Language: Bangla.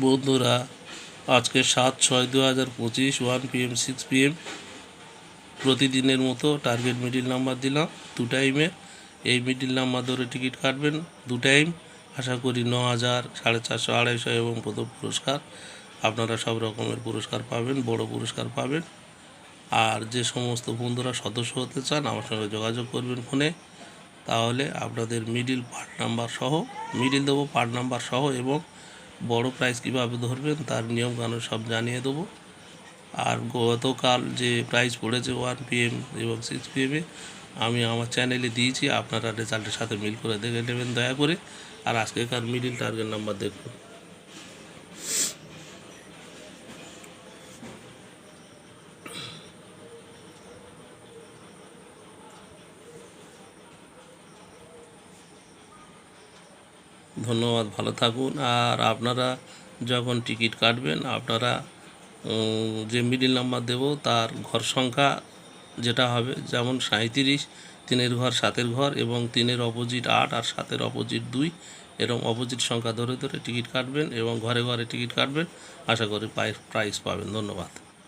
বন্ধুরা, আজকে সাত ছয় দু হাজার পঁচিশ ওয়ান পিএম সিক্স পিএম প্রতিদিনের মতো টার্গেট মিডিল নাম্বার দিলাম দু টাইমে। এই মিডিল নাম্বার ধরে টিকিট কাটবেন দু টাইম। আশা করি ন হাজার সাড়ে চারশো, আড়াইশো এবং প্রথম পুরস্কার। আপনারা সব রকমের পুরস্কার পাবেন, বড় পুরস্কার পাবেন। আর যে সমস্ত বন্ধুরা সদস্য হতে চান, আমার সঙ্গে যোগাযোগ করবেন ফোনে। তাহলে আপনাদের মিডিল পার্ট নাম্বার সহ, মিডিল দেবো পার্ট নাম্বার সহ এবং বড় প্রাইস কীভাবে ধরবেন তার নিয়ম কানুন সব জানিয়ে দেবো। আর গতকাল যে প্রাইস পড়েছে ওয়ান পিএম এবং সিক্স পিএমে আমি আমার চ্যানেলে দিয়েছি, আপনারা রেজাল্টের সাথে মিল করে দেখে নেবেন, দয়া করে। আর আজকেকার মিডিল টার্গেট নাম্বার দেখুন। ধন্যবাদ, ভালো থাকুন। আর আপনারা যখন টিকিট কাটবেন, আপনারা যে মিডিল নাম্বার দেব, তার ঘর সংখ্যা যেটা হবে, যেমন সাঁইত্রিশ, তিনের ঘর সাতের ঘর এবং তিনের অপোজিট আট আর সাতের অপোজিট দুই এরকম অপোজিট সংখ্যা ধরে ধরে টিকিট কাটবেন এবং ঘরে ঘরে টিকিট কাটবেন। আশা করি প্রাইস পাবেন। ধন্যবাদ।